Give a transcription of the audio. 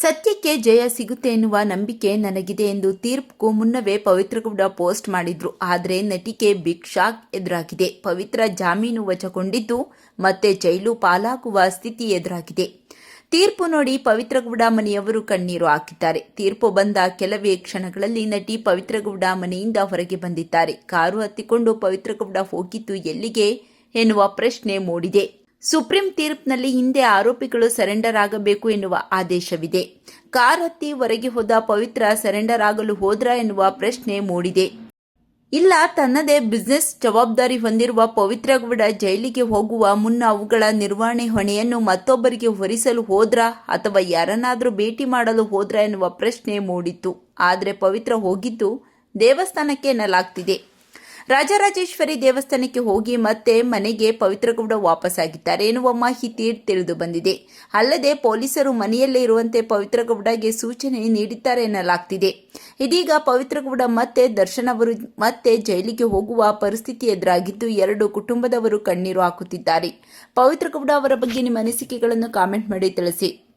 ಸತ್ಯಕ್ಕೆ ಜಯ ಸಿಗುತ್ತೆ ಎನ್ನುವ ನಂಬಿಕೆ ನನಗಿದೆ ಎಂದು ತೀರ್ಪುಗೂ ಮುನ್ನವೇ ಪವಿತ್ರ ಪೋಸ್ಟ್ ಮಾಡಿದ್ರು. ಆದರೆ ನಟಿಕೆ ಬಿಗ್ ಶಾಕ್ ಎದುರಾಗಿದೆ. ಪವಿತ್ರ ಜಾಮೀನು ವಜಗೊಂಡಿದ್ದು ಮತ್ತೆ ಜೈಲು ಪಾಲಾಗುವ ಸ್ಥಿತಿ ಎದುರಾಗಿದೆ. ತೀರ್ಪು ನೋಡಿ ಪವಿತ್ರಗೌಡ ಮನೆಯವರು ಕಣ್ಣೀರು ಹಾಕಿದ್ದಾರೆ. ತೀರ್ಪು ಬಂದ ಕೆಲವೇ ಕ್ಷಣಗಳಲ್ಲಿ ನಟಿ ಪವಿತ್ರಗೌಡ ಮನೆಯಿಂದ ಹೊರಗೆ ಬಂದಿದ್ದಾರೆ. ಕಾರು ಹತ್ತಿಕೊಂಡು ಪವಿತ್ರಗೌಡ ಹೋಗಿದ್ದು ಎಲ್ಲಿಗೆ ಎನ್ನುವ ಪ್ರಶ್ನೆ ಮೂಡಿದೆ. ಸುಪ್ರೀಂ ತೀರ್ಪಿನಲ್ಲಿ ಹಿಂದೆ ಆರೋಪಿಗಳು ಸರೆಂಡರ್ ಆಗಬೇಕು ಎನ್ನುವ ಆದೇಶವಿದೆ. ಕಾರ್ ಹತ್ತಿ ಹೊರಗೆ ಹೋದ ಪವಿತ್ರ ಸರೆಂಡರ್ ಆಗಲು ಹೋದ್ರ ಎನ್ನುವ ಪ್ರಶ್ನೆ ಮೂಡಿದೆ. ಇಲ್ಲ, ತನ್ನದೇ ಬಿಸ್ನೆಸ್ ಜವಾಬ್ದಾರಿ ಹೊಂದಿರುವ ಪವಿತ್ರ ಗೌಡ ಜೈಲಿಗೆ ಹೋಗುವ ಮುನ್ನ ಅವುಗಳ ನಿರ್ವಹಣೆ ಹೊಣೆಯನ್ನು ಮತ್ತೊಬ್ಬರಿಗೆ ಹೊರಿಸಲು ಹೋದ್ರ ಅಥವಾ ಯಾರನ್ನಾದರೂ ಭೇಟಿ ಮಾಡಲು ಹೋದ್ರ ಎನ್ನುವ ಪ್ರಶ್ನೆ ಮೂಡಿತ್ತು. ಆದರೆ ಪವಿತ್ರ ಹೋಗಿದ್ದು ದೇವಸ್ಥಾನಕ್ಕೆ ಎನ್ನಲಾಗ್ತಿದೆ. ರಾಜರಾಜೇಶ್ವರಿ ದೇವಸ್ಥಾನಕ್ಕೆ ಹೋಗಿ ಮತ್ತೆ ಮನೆಗೆ ಪವಿತ್ರಗೌಡ ವಾಪಸ್ಸಾಗಿದ್ದಾರೆ ಎನ್ನುವ ಮಾಹಿತಿ ತಿಳಿದು ಬಂದಿದೆ. ಅಲ್ಲದೆ ಪೊಲೀಸರು ಮನೆಯಲ್ಲೇ ಇರುವಂತೆ ಪವಿತ್ರಗೌಡಗೆ ಸೂಚನೆ ನೀಡಿದ್ದಾರೆ ಎನ್ನಲಾಗ್ತಿದೆ. ಇದೀಗ ಪವಿತ್ರಗೌಡ ಮತ್ತೆ ದರ್ಶನ್ ಅವರು ಮತ್ತೆ ಜೈಲಿಗೆ ಹೋಗುವ ಪರಿಸ್ಥಿತಿ ಎದುರಾಗಿದ್ದು ಎರಡು ಕುಟುಂಬದವರು ಕಣ್ಣೀರು ಹಾಕುತ್ತಿದ್ದಾರೆ. ಪವಿತ್ರಗೌಡ ಅವರ ಬಗ್ಗೆ ನಿಮ್ಮ ಅನಿಸಿಕೆಗಳನ್ನು ಕಾಮೆಂಟ್ ಮಾಡಿ ತಿಳಿಸಿ.